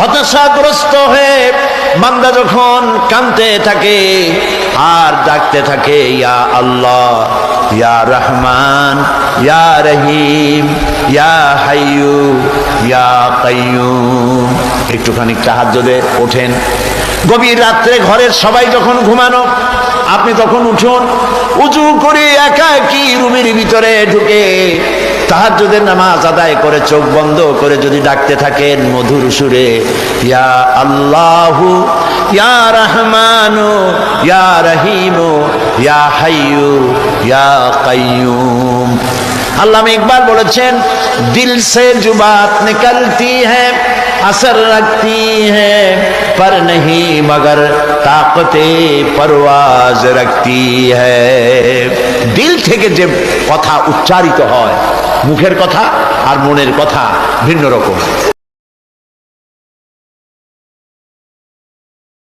হতাশাগ্রস্ত হয়ে বান্দা যখন কাঁদতে থাকে আর ডাকতে থাকে, ইয়া আল্লাহ, ইয়া রহমান, ইয়া রহিম, ইয়া হাইয়ু, ইয়া কাইয়ুম। একটুখানি তাহাজ্জুদে ওঠেন। গভীর রাত্রে ঘরের সবাই যখন ঘুমানো, আপনি তখন উঠুন উঁচু করে একা কি রুমের ভিতরে ঢুকে তাহাজ্জুদের নামাজ আদায় করে চোখ বন্ধ করে যদি ডাকতে থাকেন মধুর সুরে, ইয়া আল্লাহু, ইয়া রহমানু, ইয়া রহিমু, ইয়া হাইয়ু, ইয়া কাইয়ুম। আল্লাহ ইকবাল বলেছেন, দিল সে জুবাত নিকলতি হ্যাঁ असर रखती है पर नहीं मगर ताकते परवाज रखती है দিল থেকে যে কথা উচ্চারিত হয় মুখের কথা আর মনের কথা ভিন্ন রকম